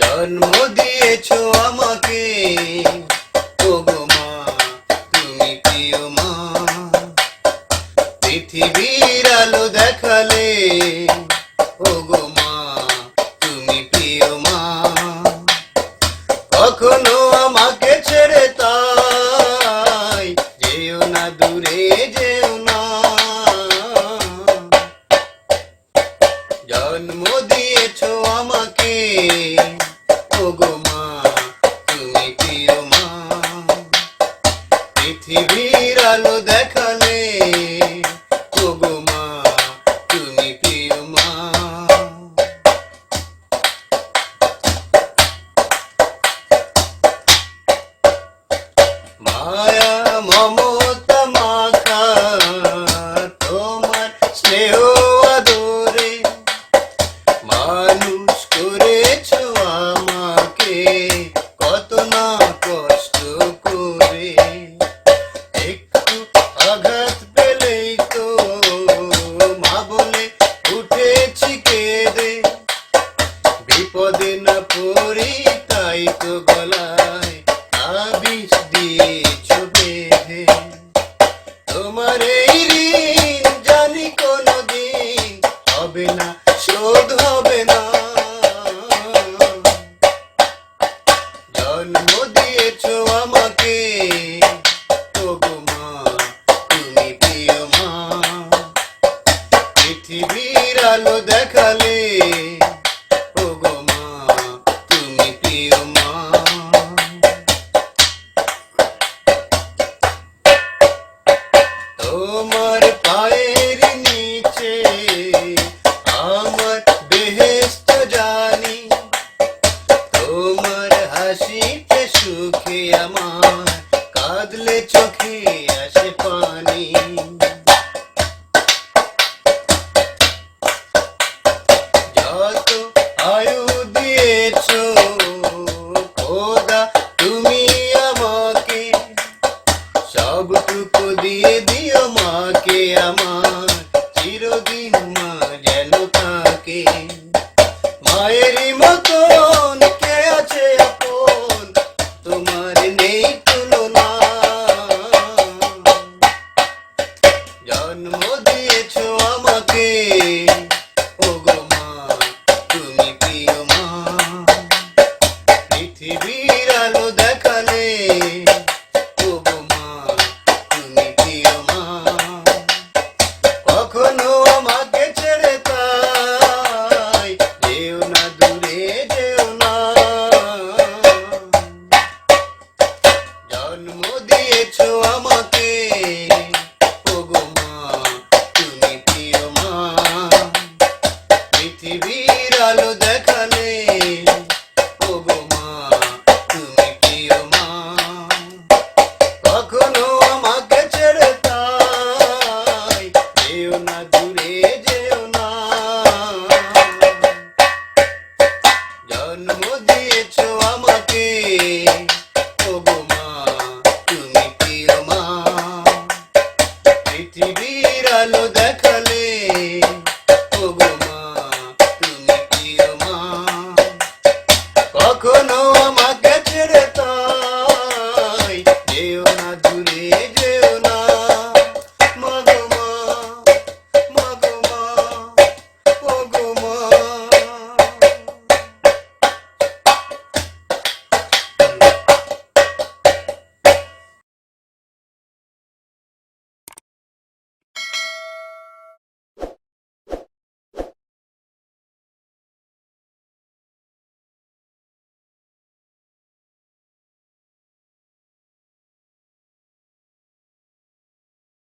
জন্ম দিয়েছ আমাকে ওগো মমতা মাতা তোমার স্নেহ no. দেখলে চোখে আসে পানি। যত আয়ু খোদা তুমি দিয়ে দিও। দিয়েছ আমাকে। to amor.